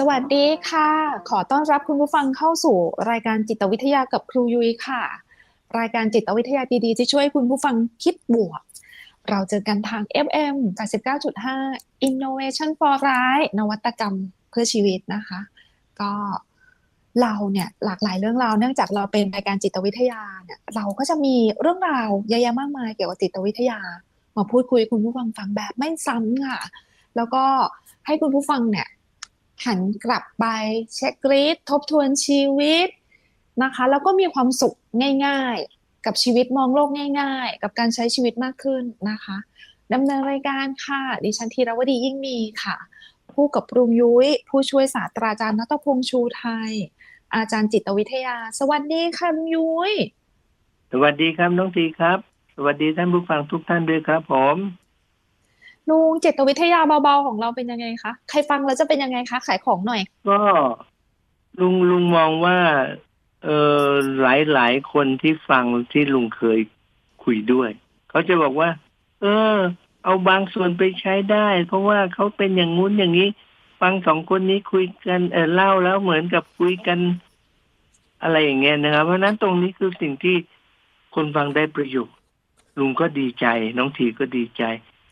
สวัสดีค่ะ ขอต้อนรับคุณผู้ฟังเข้าสู่รายการจิตวิทยากับครูยุ้ยค่ะ รายการจิตวิทยาดีๆ ที่ช่วยคุณผู้ฟังคิดบวก เราเจอกันทาง FM 89.5 Innovation for Life นวัตกรรมเพื่อชีวิตนะคะ ก็เราเนี่ยหลากหลายเรื่องราวเนื่องจากเราเป็นรายการจิตวิทยาเนี่ยเราก็จะมีเรื่องราวเยอะแยะมากมายเกี่ยวกับจิตวิทยา มาพูดคุยคุณผู้ฟังฟังแบบไม่ซ้ำค่ะ แล้วก็ให้คุณผู้ฟังเนี่ย หันกลับไปเช็คลิสทบทวนชีวิตนะคะ แล้วก็มีความสุขง่าย ๆ กับชีวิตมองโลกง่าย ๆ กับการใช้ชีวิตมากขึ้นนะคะดำเนินรายการค่ะ ดิฉันธีรวดียิ่งมีค่ะผู้กับปรุงยุ้ยผู้ช่วยศาสตราจารย์นัตพงษ์ชูไทย อาจารย์จิตวิทยา สวัสดีค่ะลุงยุ้ยสวัสดีครับน้องทีครับ สวัสดีท่านผู้ฟังทุกท่านด้วยครับผม ลุงจิตวิทยาเบาๆของเราเป็นยังไงคะ ใครฟังแล้วจะเป็นยังไงคะ ขายของหน่อย ก็ลุงลุงมองว่า เออหลายหลายคนที่ฟังที่ลุงเคยคุยด้วย เขาจะบอกว่า เออ เอาบางส่วนไปใช้ได้ เพราะว่าเขาเป็นอย่างงู้นอย่างนี้ ฟังสองคนนี้คุยกันเออเล่าแล้วเหมือนกับคุยกัน อะไรอย่างเงี้ยนะครับ เพราะนั้นตรงนี้คือสิ่งที่คนฟังได้ประโยชน์ลุงก็ดีใจ น้องทีก็ดีใจ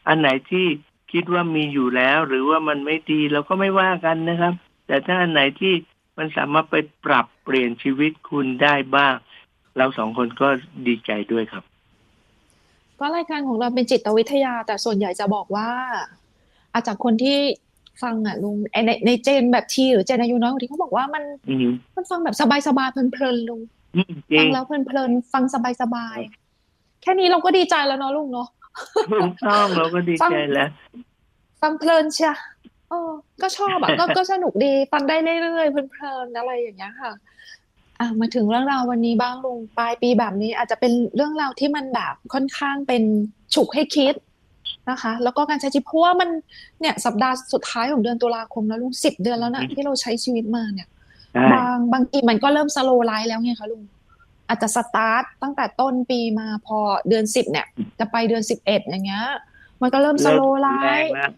อันไหนที่คิดว่ามีอยู่แล้ว หรือว่ามันไม่ดีเราก็ไม่ว่ากันนะครับ แต่ถ้าอันไหนที่มันสามารถไปปรับเปลี่ยนชีวิตคุณได้บ้าง เราสองคนก็ดีใจด้วยครับก็รายการของเราเป็นจิตวิทยา แต่ส่วนใหญ่จะบอกว่า อาจจากคนที่ฟังอะลุงไอ้ในในเจนแบบทีหรือเจนอายุน้อยกว่าที่เขาบอกว่ามันอืมมันฟังแบบสบายๆเพลินๆลุงอืมจริฟังงแล้วเพลินๆฟังสบายๆแค่นี้เราก็ดีใจแล้วเนาะลุงเนาะ ถูกต้องเราก็ดีฟังใจแล้ว ฟังเพลินเชียเออก็ชอบอะก็ก็สนุกดีฟังได้เรื่อยๆเพลินๆอะไรอย่างเงี้ยค่ะ อะมาถึงเรื่องราววันนี้บ้างลุงปลายปีแบบนี้ อาจจะเป็นเรื่องราวที่มันแบบค่อนข้างเป็นฉุกให้คิดนะคะ แล้วก็การใช้ชีวิตเพราะว่ามันเนี่ยสัปดาห์สุดท้ายของเดือนตุลาคมแล้วลุงสิบเดือนแล้วนะอืมที่เราใช้ชีวิตมาเนี่ยใช่บางบางทีมันก็เริ่มสโลไลฟ์แล้วไงคะลุง อาจจะสตาร์ทตั้งแต่ต้นปีมาพอเดือนสิบเนี่ย จะไปเดือนสิบเอ็ดอย่างเงี้ย มันก็เริ่มสโลไลแรงฟ์แล้ว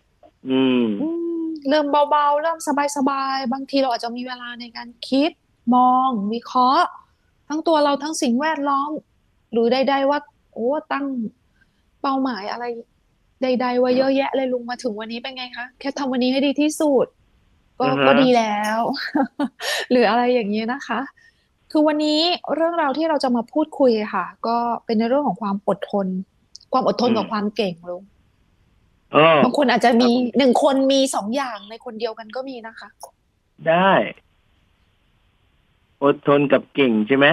อืมอืมเริ่มเบาๆ เริ่มสบายๆ บางทีเราอาจจะมีเวลาในการคิด มองวิเคราะห์ ทั้งตัวเราทั้งสิ่งแวดล้อม หรือใดๆว่า โอ้ตั้งเป้าหมายอะไร ใดๆไว้เยอะแยะเลยลุงมาถึงวันนี้เป็นไงคะ แค่ทำวันนี้ให้ดีที่สุด ก็อือฮะก็ดีแล้ว หรืออะไรอย่างนี้นะคะ คือวันนี้เรื่องราวที่เราจะมาพูดคุยค่ะ ก็เป็นในเรื่องของความอดทน ความอดทนกับความเก่งลุงอ๋อบางคนอาจจะมีหนึ่งคนมีสองอย่างในคนเดียวกันก็มีนะคะ ได้ อดทนกับเก่งใช่ไหม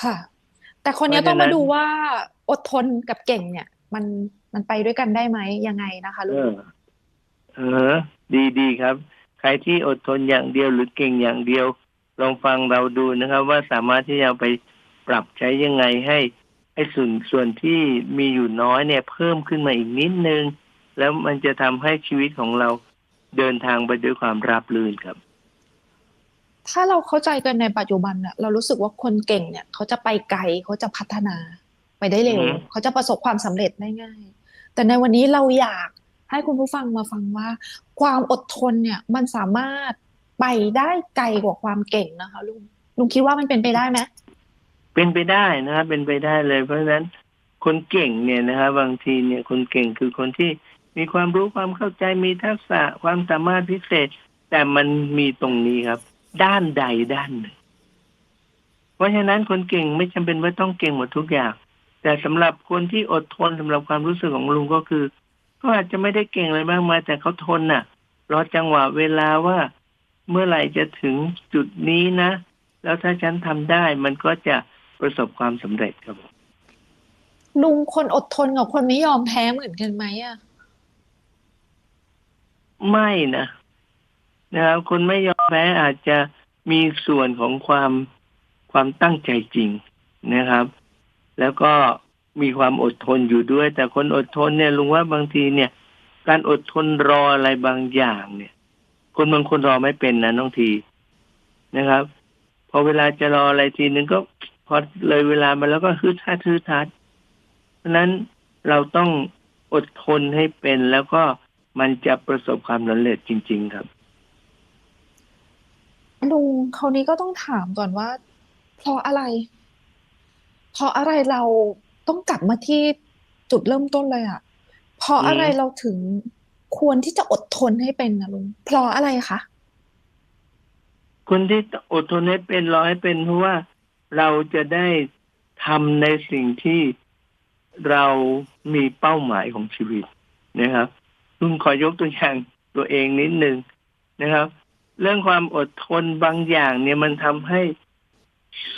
ค่ะ แต่คนเนี้ยเพต้อราะงฉะนั้มานดูว่า อดทนกับเก่งเนี่ย มันมันไปด้วยกันได้ไหมยังไงนะคะลูเอกอเออ ดีดีครับ ใครที่อดทนอย่างเดียวหรือเก่งอย่างเดียว ลองฟังเราดูนะครับ ว่าสามารถที่จะเอาไปปรับใช้ยังไงให้ให้ส่วนส่วนที่มีอยู่น้อยเนี่ย เพิ่มขึ้นมาอีกนิดนึง แล้วมันจะทำให้ชีวิตของเราเดินทางไปด้วยความราบรื่นครับ ถ้าเราเข้าใจกันในปัจจุบันเนี่ยเรารู้สึกว่าคนเก่งเนี่ยเขาจะไปไกลเขาจะพัฒนาไปได้เร็วอือฮึเขาจะประสบความสำเร็จได้ง่าย แต่ในวันนี้เราอยากให้คุณผู้ฟังมาฟังว่า ความอดทนเนี่ย มันสามารถ ไปได้ไกลกว่าความเก่งนะคะลุงลุงคิดว่ามันเป็นไปได้ไหมเป็นไปได้นะครับเป็นไปได้เลย เพราะฉะนั้นคนเก่งเนี่ยนะครับบางทีเนี่ยคนเก่งคือคนที่มีความรู้ความเข้าใจมีทักษะความสามารถพิเศษ แต่มันมีตรงนี้ครับ ด้านใดด้านหนึ่ง เพราะฉะนั้นคนเก่งไม่จำเป็นว่าต้องเก่งหมดทุกอย่าง แต่สำหรับคนที่อดทนสำหรับความรู้สึกของลุงก็คือเขาอาจจะไม่ได้เก่งอะไรมากมายแต่เขาทนน่ะรอจังหวะเวลาว่า เมื่อไหร่จะถึงจุดนี้นะ แล้วถ้าฉันทำได้มันก็จะประสบความสำเร็จครับผมลุงคนอดทนกับคนไม่ยอมแพ้เหมือนกันไหมอะไม่นะนะครับคนไม่ยอมแพ้อาจจะมีส่วนของความความตั้งใจจริงนะครับ แล้วก็มีความอดทนอยู่ด้วย แต่คนอดทนเนี่ยลุงว่าบางทีเนี่ย การอดทนรออะไรบางอย่างเนี่ย คนบางคนรอไม่เป็นนะน้องทีนะครับ พอเวลาจะรออะไรทีนึงก็พอเลยเวลามาแล้วก็ฮึดฮัดฮึดฮัดเพราะนั้นเราต้องอดทนให้เป็นแล้วก็มันจะประสบความสำเร็จจริง ๆ ครับลุงคราวนี้ก็ต้องถามก่อนว่า เพราะอะไร เพราะอะไรเราต้องกลับมาที่จุดเริ่มต้นเลยอะเพราะอะไรเราถึง ควรที่จะอดทนให้เป็นนะลุงเพราะอะไรคะคนที่อดทนให้เป็นรอให้เป็นเพราะว่าเราจะได้ทำในสิ่งที่เรามีเป้าหมายของชีวิตนะครับลุงขอยกตัวอย่างตัวเองนิดนึงนะครับ เรื่องความอดทนบางอย่างเนี่ยมันทำให้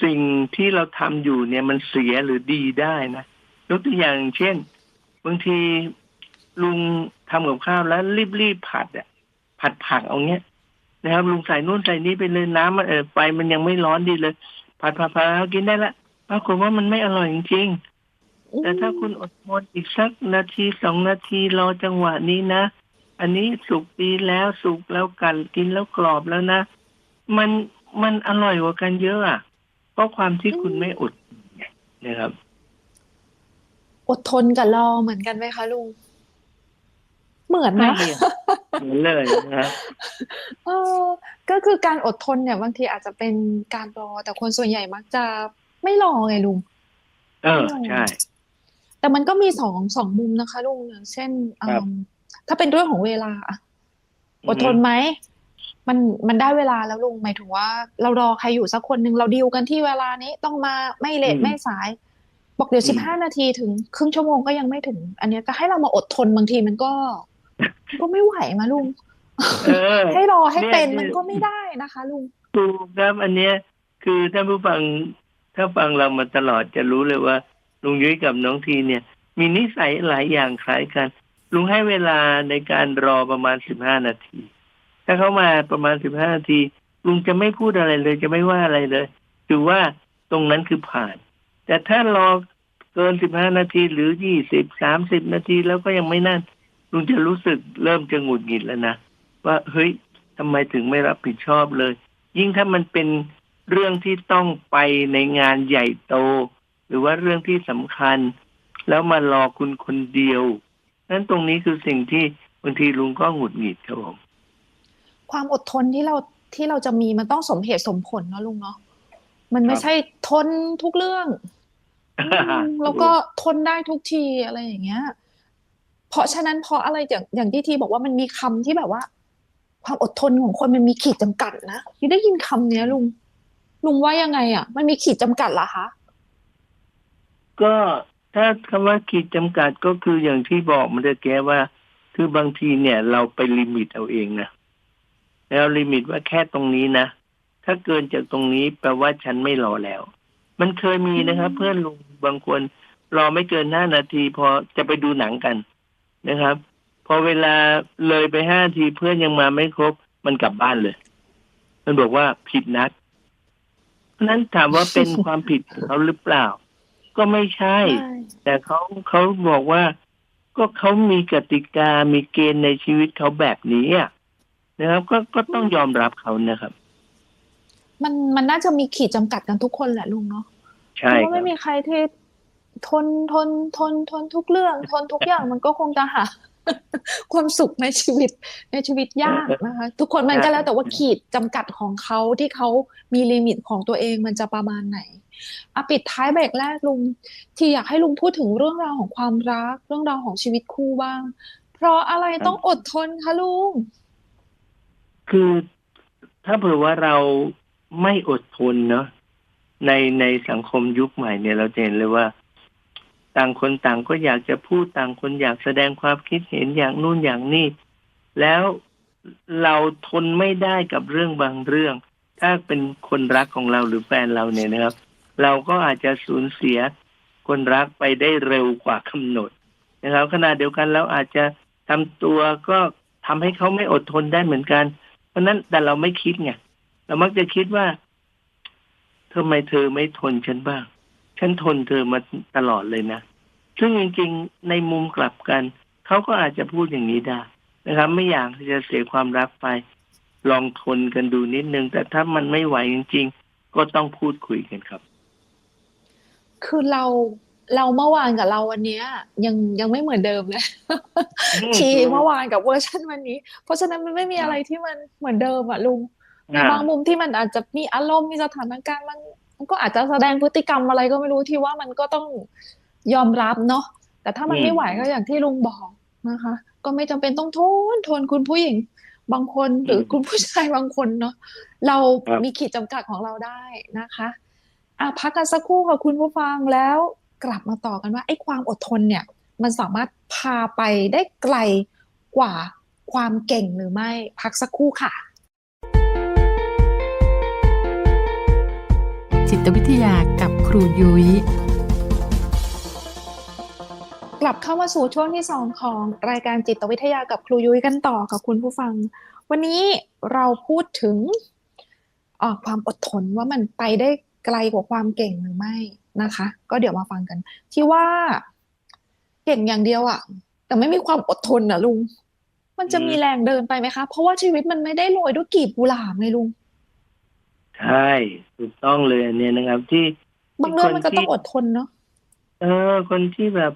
สิ่งที่เราทำอยู่เนี่ยมันเสียหรือดีได้นะยกตัวอย่างเช่น บางทีลุง ทำกับข้าวแล้วรีบๆผัดอะผัดผักเอาเงี้ยนะครับลุงใส่นู่นใส่นี่ไปเลยน้ำมันเออไฟมันยังไม่ร้อนดีเลย ผัดผัดผัดแล้วกินได้ละปรากฏว่ามันไม่อร่อยจริงๆแต่ถ้าคุณอดทนอีกสักนาทีสองนาทีรอจังหวะนี้นะ อันนี้สุกดีแล้วสุกแล้วกันกินแล้วกรอบแล้วนะ มันมันอร่อยกว่ากันเยอะอะเพราะความที่คุณไม่อดไงนะครับ อดทนกับรอเหมือนกันไหมคะลุง เหมือนใช่นะเลยเหมือนเลยนะครับเออก็คือการอดทนเนี่ย บางทีอาจจะเป็นการรอ แต่คนส่วนใหญ่มักจะไม่รอไงลุงเออใช่ แต่มันก็มีสองสองมุมนะคะลุงอย่างเช่นครับอืมถ้าเป็นเรื่องของเวลาอะอดทนไหมมันมันได้เวลาแล้วลุงหมายถึงว่า เรารอใครอยู่สักคนหนึ่งเราดีลกันที่เวลานี้ต้องมาไม่เลทอืมไม่สาย บอกเดี๋ยวอืสิมบห้านาทีถึงครึ่งชั่วโมงก็ยังไม่ถึง อันเนี้ยจะให้เรามาอดทนบางทีมันก็มัน ก็ไม่ไหวมาลุงเออให้รอให้เป็นเนี่ยมันก็ไม่ได้นะคะลุงถูกครับอันเนี้ย คือท่านผู้ฟังถ้าฟังเรามาตลอดจะรู้เลยว่า ลุงยุ้ยกับน้องทีเนี่ย มีนิสัยหลายอย่างคล้ายกัน ลุงให้เวลาในการรอประมาณสิบห้านาที ถ้าเขามาประมาณสิบห้านาที ลุงจะไม่พูดอะไรเลย จะไม่ว่าอะไรเลยถือว่าตรงนั้นคือผ่าน แต่ถ้ารอเกินสิบห้านาทีหรือยี่สิบสามสิบนาทีแล้วก็ยังไม่นั่น ลุงจะรู้สึกเริ่มจะหงุดหงิดแล้วนะว่าเฮ้ยทำไมถึงไม่รับผิดชอบเลย ยิ่งถ้ามันเป็นเรื่องที่ต้องไปในงานใหญ่โต หรือว่าเรื่องที่สำคัญ แล้วมารอคุณคนเดียว นั้นตรงนี้คือสิ่งที่บางทีลุงก็หงุดหงิดครับผมความอดทนที่เราที่เราจะมีมันต้องสมเหตุสมผลเนาะลุงเนาะมันไม่ครับใช่ทนทุกเรื่องอืมแล้วก็ทนได้ทุกทีอะไรอย่างเงี้ยเพ ราะฉะนั้นเพราะอะไรอย่างอย่างที่ทีบอกว่ามันมีคำที่แบบว่า ความอดทนของคนมันมีขีดจำกัดนะยูได้ยินคำเนี้ยลุงลุงว่ายังไงอะ มันมีขีดจำกัดเหรอคะก็ถ้าคำว่าขีดจำกัดก็คืออย่างที่บอกมันจะแก้ว่า คือบางทีเนี่ย เราไปลิมิตเอาเองนะแล้วลิมิตว่าแค่ตรงนี้นะถ้าเกินจากตรงนี้แปลว่าฉันไม่รอแล้ว มันเคยมีนะครับอืมเพื่อนลุงบางคนรอไม่เกินห้านาทีพอจะไปดูหนังกัน นะครับ พอเวลาเลยไปห้านาทีเพื่อนยังมาไม่ครบ มันกลับบ้านเลย มันบอกว่าผิดนัดเพราะฉะนั้นถามว่าเป็นความผิดของเขาหรือเปล่า ก็ไม่ใช่ แต่เขาเขาบอกว่า ก็เขามีกติกามีเกณฑ์ในชีวิตเขาแบบนี้อะนะครับ ก็ก็ต้องยอมรับเขานะครับ มันมันน่าจะมีขีดจำกัดกันทุกคนแหละลุงเนาะใช่เพคราะรัไม่บมีใครที่ ทนทนทนทนทุกเรื่อง ทนทุกอย่างมันก็คงจะหาความสุขในชีวิตในชีวิตยากนะคะ ทุกคนมันก็แล้วแต่ว่าขีดจำกัดของเขาที่เขามีลิมิตของตัวเองมันจะประมาณไหนอะปิดท้ายเบรกแรกลุง ที่อยากให้ลุงพูดถึงเรื่องราวของความรัก เรื่องราวของชีวิตคู่บ้าง เพราะอะไรต้องอดทนคะลุง คือถ้าเผื่อว่าเราไม่อดทนเนาะในในสังคมยุคใหม่เนี่ยเราจะเห็นเลยว่า ต่างคนต่างก็อยากจะพูดต่างคนอยากแสดงความคิดเห็นอย่างนู่นอย่างนี่แล้วเราทนไม่ได้กับเรื่องบางเรื่อง ถ้าเป็นคนรักของเราหรือแฟนเราเนี่ยนะครับ เราก็อาจจะสูญเสียคนรักไปได้เร็วกว่ากำหนดนะครับขณะเดียวกันเราอาจจะทำตัวก็ทำให้เขาไม่อดทนได้เหมือนกัน เพราะนั้นแต่เราไม่คิดไงเรามักจะคิดว่าทำไมเธอไม่ทนฉันบ้าง ฉันทนเธอมาตลอดเลยนะ ซึ่งจริงๆ ในมุมกลับกัน เขาก็อาจจะพูดอย่างนี้ได้นะครับ ไม่อยากที่จะเสียความรักไป ลองทนกันดูนิดนึง แต่ถ้ามันไม่ไหวจริง ๆ ก็ต้องพูดคุยกันครับ คือเราเราเมื่อวานกับเราวันเนี้ยยังยังไม่เหมือนเดิมเลยทีเมื่อวานกับเวอร์ชันวันนี้ เพราะฉะนั้นมันไม่มีอะไรที่มันเหมือนเดิมอะลุงในอ่าบางมุมที่มันอาจจะมีอารมณ์มีสถานการณ์มันมัน ก็อาจจะแสดงพฤติกรรมอะไรก็ไม่รู้ที่ว่ามันก็ต้องยอมรับเนาะแต่ถ้ามันไม่ไหวก็อย่างที่ลุงบอกนะคะ ก็ไม่จำเป็นต้องทนทนคุณผู้หญิงบางคนหรือคุณผู้ชายบางคนเนาะเรามีขีดจำกัดของเราได้นะคะอะพักกันสักครู่ค่ะคุณผู้ฟังแล้วกลับมาต่อกันว่าไอ้ความอดทนเนี่ย มันสามารถพาไปได้ไกลกว่าความเก่งหรือไม่พักสักครู่ค่ะ ตวิทยากับครูยุย้ยกลับเข้ามาสู่ช่วงที่สองของรายการจิตวิทยากับครูยุ้ยกันต่อกับคุณผู้ฟัง วันนี้เราพูดถึงออความอดทนว่ามันไปได้ไกลกว่าความเก่งหรือไม่นะคะ ก็เดี๋ยวมาฟังกัน ที่ว่าเก่งอย่างเดียวอะแต่ไม่มีความอดทนนะลุง มันจะมีแรงเดินไปไหมคะ เพราะว่าชีวิตมันไม่ได้โรยด้วยกีบกุหลาบไงลุง ใช่ถูกต้องเลยอันเนี่ยนะครับ ที่บางเรื่องมันก็คนที่ต้องอดทนเนาะเออ คนที่แบบ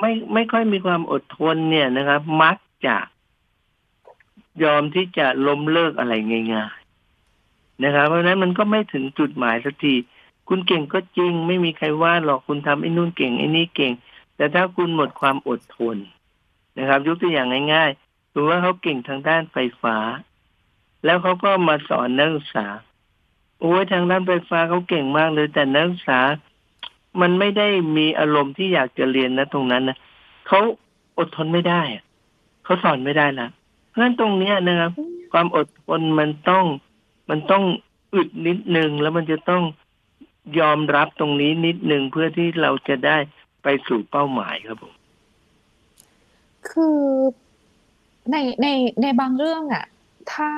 ไม่ไม่ค่อยมีความอดทนเนี่ยนะครับ มักจะยอมที่จะล้มเลิกอะไรง่ายๆนะครับ เพราะฉะนั้นมันก็ไม่ถึงจุดหมายสักทีคุณเก่งก็จริง ไม่มีใครว่าหรอกคุณทำไอ้นู่นเก่งไอ้นี่เก่ง แต่ถ้าคุณหมดความอดทนนะครับ ยกตัวอย่างง่ายๆถือว่าเขาเก่งทางด้านไฟฟ้า แล้วเขาก็มาสอนนักศึกษา โอ้ยทางด้านไฟฟ้าเขาเก่งมากเลย แต่นักศึกษา มันไม่ได้มีอารมณ์ที่อยากจะเรียนนะตรงนั้นนะเขาอดทนไม่ได้อะเขาสอนไม่ได้ละเพราะฉะนั้นตรงเนี้ยนะครับความอดทนมันต้อง มันต้องอึดนิดนึงแล้วมันจะต้องยอมรับตรงนี้นิดนึงเพื่อที่เราจะได้ไปสู่เป้าหมายครับผมคือในในในบางเรื่องอะ ถ้า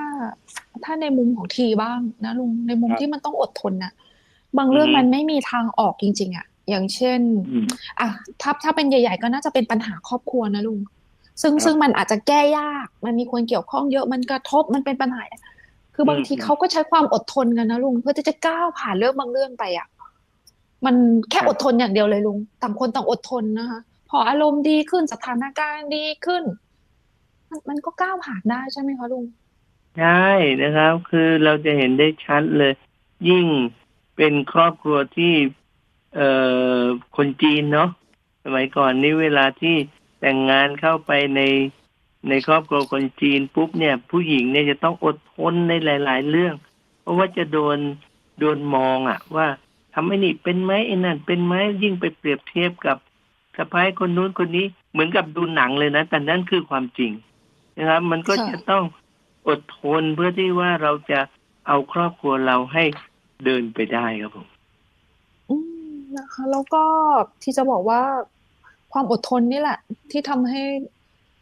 ถ้าในมุมของทีบ้างนะลุงในมุมครับที่มันต้องอดทนนะบางเรื่องอือฮึมันไม่มีทางออกจริง ๆอะอย่างเช่นอืมอะถ้าถ้าเป็นใหญ่ ๆ ก็น่าจะเป็นปัญหาครอบครัวนะลุงซึ่งครับซึ่งมันอาจจะแก้ยาก มันมีคนเกี่ยวข้องเยอะมันกระทบมันเป็นปัญหา คือบางทีอืมเขาก็ใช้ความอดทนกันนะลุงเพื่อที่จะก้าวผ่านเรื่องบางเรื่องไปอะมันแค่ครับอดทนอย่างเดียวเลยลุงต่างคนต่างอดทนนะคะพออารมณ์ดีขึ้นสถานการณ์ดีขึ้น มันมันก็ก้าวผ่านได้ใช่ไหมคะลุง ใช่นะครับ คือเราจะเห็นได้ชัดเลย ยิ่งเป็นครอบครัวที่เอ่อคนจีนเนาะสมัยก่อนนี่เวลาที่แต่งงานเข้าไปในในครอบครัวคนจีนปุ๊บเนี่ย ผู้หญิงเนี่ยจะต้องอดทนในหลาย ๆ เรื่อง เพราะว่าจะโดนโดนมองอะว่าทำไอ้นี่เป็นไหมไอ้นั่นเป็นไหมยิ่งไปเปรียบเทียบกับสะพ้ายคนนู้นคนนี้เหมือนกับดูหนังเลยนะแต่นั่นคือความจริงนะครับ มันก็จะต้อง อดทนเพื่อที่ว่าเราจะเอาครอบครัวเราให้เดินไปได้ครับผมอืมนะคะแล้วก็ที่จะบอกว่าความอดทนนี่แหละ ที่ทำให้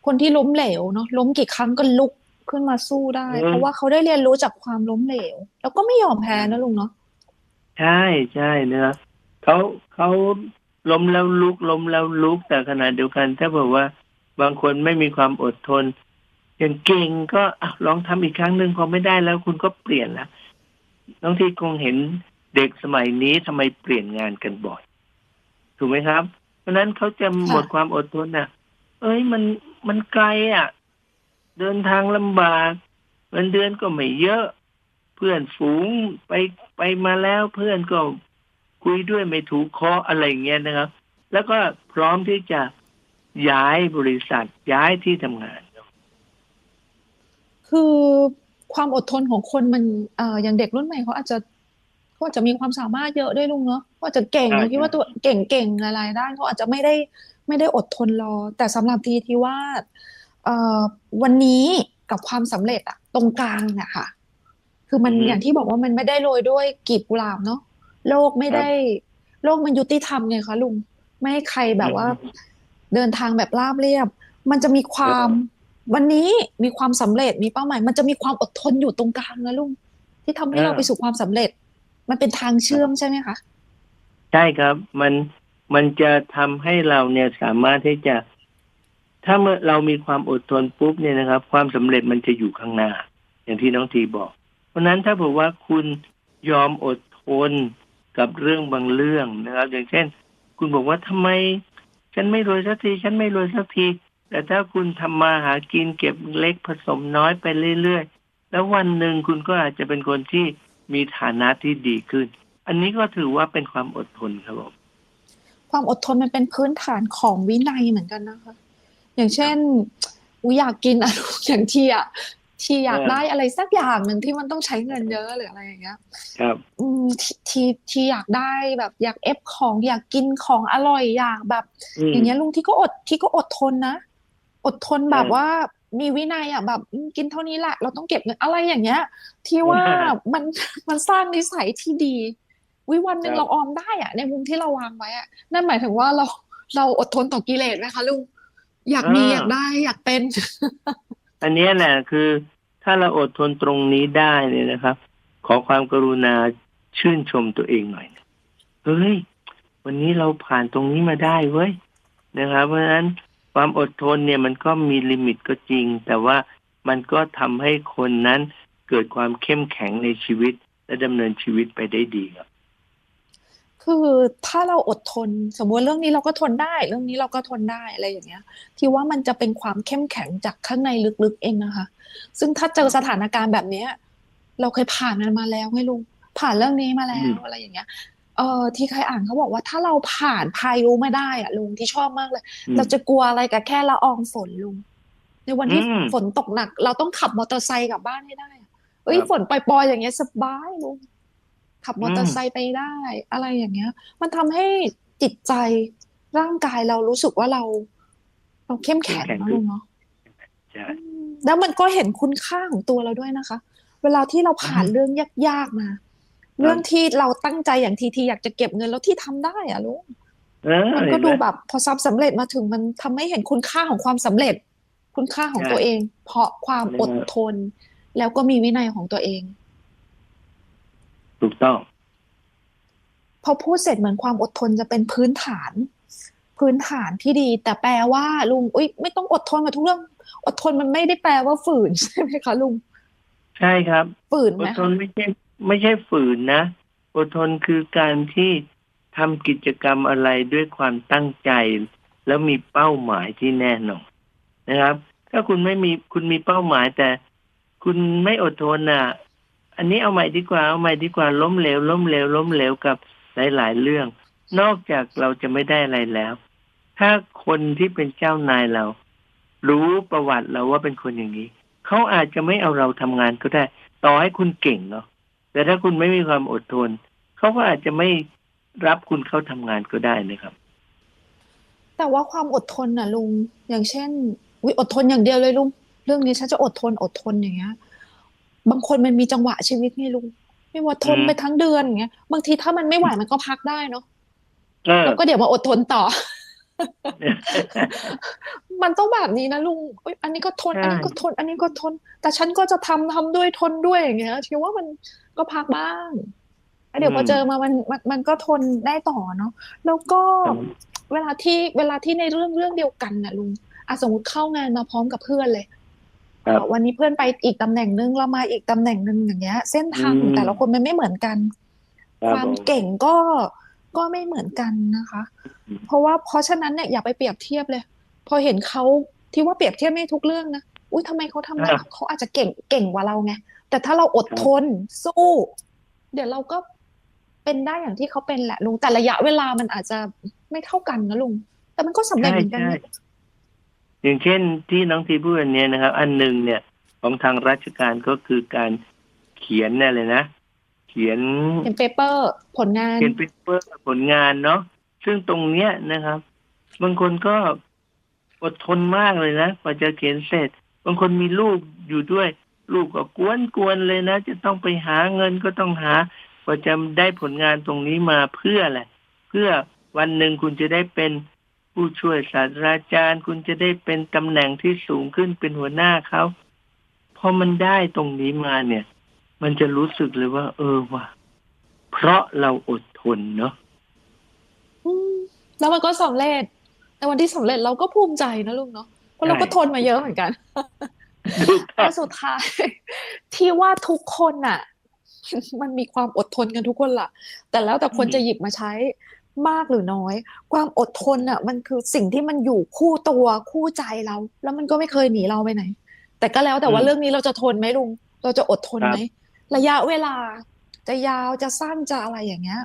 คนที่ล้มเหลวเนาะล้มกี่ครั้งก็ลุกขึ้นมาสู้ได้อืมเพราะว่าเขาได้เรียนรู้จากความล้มเหลว แล้วก็ไม่ยอมแพ้นะลุงเนาะใช่ใช่นะครับเขาเขาล้มแล้วลุกล้มแล้วลุกแต่ขณะเดียวกัน ถ้าบอกว่าบางคนไม่มีความอดทน อย่างเก่งก็อะลองทำอีกครั้งหนึ่งพอไม่ได้แล้วคุณก็เปลี่ยนละน้องที่คงเห็นเด็กสมัยนี้ทำไมเปลี่ยนงานกันบ่อยถูกไหมครับ เพราะฉะนั้นเขาจะหมดความอดทนอะ เอ้ยมันมันไกลอะ เดินทางลำบากเงินเดือนก็ไม่เยอะ เพื่อนฝูงไปไปมาแล้วเพื่อนก็คุยด้วยไม่ถูกคออะไรอย่างเงี้ยนะครับ แล้วก็พร้อมที่จะย้ายบริษัทย้ายที่ทำงาน คือความอดทนของคนมันเอ่ออย่างเด็กรุ่นใหม่เขาอาจจะเขาอาจจะมีความสามารถเยอะด้วยลุงเนาะเขาอาจจะเก่งใช่คิดว่าตัวเก่งเก่งหลายๆด้านเขาอาจจะไม่ได้ไม่ได้อดทนรอ แต่สำหรับทีที่ว่าเอ่อวันนี้กับความสำเร็จอะตรงกลางเนี่ยค่ะ คือมันอย่างที่บอกว่ามันไม่ได้โรยด้วยกลีบกุหลาบเนาะโลกไม่ได้ โลกมันยุติธรรมไงคะลุง ไม่ให้ใครแบบว่า เดินทางแบบราบเรียบ มันจะมีความ วันนี้มีความสำเร็จมีเป้าหมาย มันจะมีความอดทนอยู่ตรงกลางนะลุงที่ทำให้เราไปสู่ความสำเร็จ มันเป็นทางเชื่อมใช่ไหมคะใช่ครับ มันมันจะทำให้เราเนี่ยสามารถที่จะ ถ้าเมื่อเรามีความอดทนปุ๊บเนี่ยนะครับ ความสำเร็จมันจะอยู่ข้างหน้า อย่างที่น้องทีบอก เพราะฉะนั้นถ้าบอกว่าคุณยอมอดทนกับเรื่องบางเรื่องนะครับ อย่างเช่น คุณบอกว่าทำไม ฉันไม่รวยสักที ฉันไม่รวยสักที แต่ถ้าคุณทำมาหากินเก็บเล็กผสมน้อยไปเรื่อยๆ แล้ววันหนึ่งคุณก็อาจจะเป็นคนที่มีฐานะที่ดีขึ้น อันนี้ก็ถือว่าเป็นความอดทนครับผมความอดทนมันเป็นพื้นฐานของวินัยเหมือนกันนะคะ อย่างเช่นอูอยากกินอะไรอย่างที่อะที่อยากเออได้อะไรสักอย่างหนึ่งที่มันต้องใช้เงินเยอะหรืออะไรอย่างเงี้ย ครับ อืมที่ที่ที่อยากได้แบบอยากเอฟของอยากกินของอร่อยอยากแบบมอย่างเงี้ยลุงที่ก็อดที่ก็อดทนนะ อดทนแบบเออว่ามีวินัยอะแบบอืมกินเท่านี้แหละเราต้องเก็บเงินอะไรอย่างเงี้ย ที่ว่าเออมันมันสร้างนิสัยที่ดี วิวันหนึ่งครับเราออมได้อะ ในมุมที่เราวางไว้อะนั่นหมายถึงว่าเราเราอดทนต่อกิเลสไหมคะลุงอยากมีอยากได้อยากเป็น อันเนี้ยแหละคือ ถ้าเราอดทนตรงนี้ได้เนี่ยนะครับ ขอความกรุณาชื่นชมตัวเองหน่อยนะเฮ้ยวันนี้เราผ่านตรงนี้มาได้เว้ยนะครับ เพราะฉะนั้น ความอดทนเนี่ยมันก็มีลิมิตก็จริง แต่ว่ามันก็ทำให้คนนั้นเกิดความเข้มแข็งในชีวิต และดำเนินชีวิตไปได้ดีครับคือถ้าเราอดทนสมมติเรื่องนี้เราก็ทนได้ เรื่องนี้เราก็ทนได้อะไรอย่างเงี้ย ที่ว่ามันจะเป็นความเข้มแข็งจากข้างในลึกๆเองนะคะ ซึ่งถ้าเจอสถานการณ์แบบเนี้ย เราเคยผ่านมันมาแล้วไงลุงผ่านเรื่องนี้มาแล้อืวมอะไรอย่างเงี้ย เออที่ใครอ่านเขาบอกว่าถ้าเราผ่านพายุมาได้อะลุงที่ชอบมากเลยอืมเราจะกลัวอะไรกับแค่ละอองฝนลุง ในวันที่อืมฝนตกหนัก เราต้องขับมอเตอร์ไซค์กลับบ้านให้ได้อะเอ้ยครับฝนปล่อยๆอย่างเงี้ยสบายลุงขับมอเตอร์ไซค์ไปได้ อะไรอย่างเงี้ย มันทำให้จิตใจร่างกายเรารู้สึกว่าเรา เราเข้มแข็งเข้มแข็งนะลุงเนาะใช่อืมแล้วมันก็เห็นคุณค่าของตัวเราด้วยนะคะ เวลาที่เราผ่านอืมเรื่องยากๆมา เรื่องที่เราตั้งใจอย่างทีทีอยากจะเก็บเงินแล้วที่ทำได้อะลุงเออมันก็เห็นไหดูแบบพอซับสำเร็จมาถึงมันทำให้เห็นคุณค่าของความสำเร็จ คุณค่าของใช่ตัวเอง เพราะความใช่อดทน แล้วก็มีวินัยของตัวเอง ถูกต้อง พอพูดเสร็จเหมือนความอดทนจะเป็นพื้นฐาน พื้นฐานที่ดี แต่แปลว่าลุงอุ้ยไม่ต้องอดทนกับทุกเรื่อง อดทนมันไม่ได้แปลว่าฝืนใช่ไหมคะลุง ใช่ครับ ฝืนอไหมดทคะนไม่ใช่ ไม่ใช่ฝืนนะ อดทนคือการที่ทำกิจกรรมอะไรด้วยความตั้งใจ แล้วมีเป้าหมายที่แน่นอนนะครับ ถ้าคุณไม่มีคุณมีเป้าหมายแต่คุณไม่อดทนอะ อันนี้เอาใหม่ดีกว่าเอาใหม่ดีกว่าล้มเหลวล้มเหลวล้มเหลวกับหลาย ๆ เรื่อง นอกจากเราจะไม่ได้อะไรแล้ว ถ้าคนที่เป็นเจ้านายเรา รู้ประวัติเราว่าเป็นคนอย่างนี้เขาอาจจะไม่เอาเราทำงานก็ได้ ต่อให้คุณเก่งเนาะ แต่ถ้าคุณไม่มีความอดทน เขาก็อาจจะไม่รับคุณเข้าทำงานก็ได้นะครับ แต่ว่าความอดทนน่ะลุง อย่างเช่นวิอดทนอย่างเดียวเลยลุง เรื่องนี้ฉันจะอดทนอดทนอย่างเงี้ย บางคนมันมีจังหวะชีวิตไงลุง ไม่ว่าทนอืมไปทั้งเดือนอย่างเงี้ย บางทีถ้ามันไม่ไหวมันก็พักได้เนาะเออแล้วก็เดี๋ยวมาอดทนต่อ มันต้องแบบนี้นะลุงเอ้ยอันนี้ก็ทนใช่อันนี้ก็ทน อันนี้ก็ทน แต่ฉันก็จะทำทำด้วยทนด้วยอย่างเงี้ยคิดว่ามัน ก็พักบ้างแล้วเดี๋ยวพอเจอมามันมันมันก็ทนได้ต่อเนาะแล้วก็ครับเวลาที่เวลาที่ในเรื่องเรื่องเดียวกันน่ะลุงอะสมมติเข้างานมาพร้อมกับเพื่อนเลยครับวันนี้เพื่อนไปอีกตำแหน่งนึงเรามาอีกตำแหน่งนึงอย่างเงี้ย เส้นทางของแต่ละคนมันไม่เหมือนกันครับความผมเก่งก็ก็ไม่เหมือนกันนะคะอืมเพราะว่าเพราะฉะนั้นเนี่ยอย่าไปเปรียบเทียบเลย พอเห็นเขาที่ว่าเปรียบเทียบไม่ทุกเรื่องนะ อุ้ยทำไมเขาทำได้อะเขาอาจจะเก่งเก่งกว่าเราไงแต่ถ้าเราอดครับทนสู้ เดี๋ยวเราก็เป็นได้อย่างที่เขาเป็นแหละลุงแต่ระยะเวลามันอาจจะไม่เท่ากันนะลุงแต่มันก็สำเร็จใช่เหมือนกันใช่นะอย่างเช่นที่น้องทีพูดอันเนี้ยนะครับ อันหนึ่งเนี่ยของทางราชการก็คือการเขียนเนี่ยเลยนะ เขียนเป็นเปเปอร์ ผลงานเขียนเปเปอร์ผลงานเนาะซึ่งตรงเนี้ยนะครับ บางคนก็อดทนมากเลยนะกว่าจะเขียนเสร็จ บางคนมีลูกอยู่ด้วย ลูกก็กวนกวนๆเลยนะ จะต้องไปหาเงินก็ต้องหากว่าจะได้ผลงานตรงนี้มาเพื่ออะไรเพื่อวันหนึ่งคุณจะได้เป็นผู้ช่วยศาสตราจารย์ คุณจะได้เป็นตำแหน่งที่สูงขึ้นเป็นหัวหน้าเขาพอมันได้ตรงนี้มาเนี่ย มันจะรู้สึกเลยว่า เออว่ะเพราะเราอดทนเนาะแล้วมันก็สำเร็จในวันที่สำเร็จเราก็ภูมิใจนะลุงเนาะ ราะเราก็ใช่ทนมาเยอะเหมือนกันถูกต้อแต่งสุดท้าย ที่ว่าทุกคนน่ะ มันมีความอดทนกันทุกคนล่ะ แต่แล้วแต่คนจะหยิบมาใช้มากหรือน้อย ความอดทนน่ะ มันคือสิ่งที่มันอยู่คู่ตัวคู่ใจเรา แล้วมันก็ไม่เคยหนีเราไปไหน แต่ก็แล้วแต่ว่าอืมเรื่องนี้เราจะทนไหมลุง เราจะอดทนครับไหมระยะเวลา จะยาวจะสั้นจะอะไรอย่างเงี้ย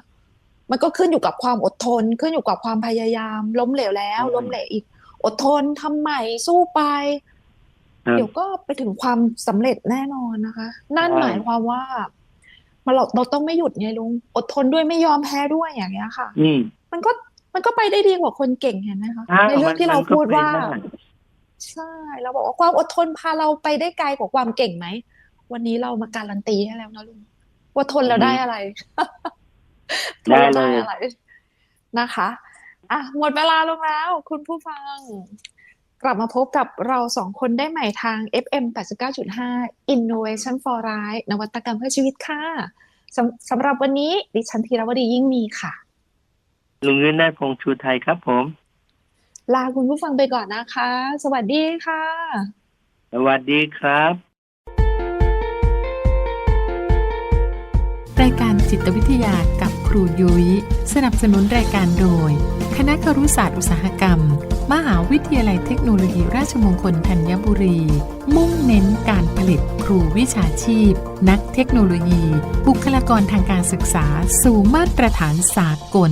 มันก็ขึ้นอยู่กับความอดทน ขึ้นอยู่กับความพยายาม ล้มเหลวแล้ว ล้มเหลวอีก อดทนทำใหม่สู้ไปครับเดี๋ยวก็ไปถึงความสำเร็จแน่นอนนะคะ นั่นใช่หมายความว่ามันเราเราต้องไม่หยุดไงลุงอดทนด้วยไม่ยอมแพ้ด้วยอย่างเงี้ยค่ะอืมมันก็มันก็ไปได้ดีกว่าคนเก่งเห็นไหมคะอ้าวในเรื่องที่เรามันก็พูดว่าไปได้ใช่เราบอกว่าความอดทนพาเราไปได้ไกลกว่าความเก่งไหมวันนี้เรามาการันตีให้แล้วนะลุงว่าทนแล้วได้อะไรทนแล้วได้ได้เลยอะไรนะคะ อะหมดเวลาลงแล้ว คุณผู้ฟัง กลับมาพบกับเราสองคนได้ใหม่ทาง FM 89.5 Innovation for Life นวัตกรรมเพื่อชีวิตค่ะสำสำหรับวันนี้ ดิฉันธีรวดียิ่งมีค่ะ ลุงยุ้ยนาถพงษ์ชูไทยครับผม ลาคุณผู้ฟังไปก่อนนะคะ สวัสดีค่ะ สวัสดีครับรายการจิตวิทยากับค รูยุย้ยสนับสนุนรายการโดย คณะครุศาสตร์อุตสาหกรรม มหาวิทยาลัยเทคโนโลยีราชมงคลธัญบุรี มุ่งเน้นการผลิตครูวิชาชีพ นักเทคโนโลยี บุคลากรทางการศึกษา สู่มาตรฐานสากล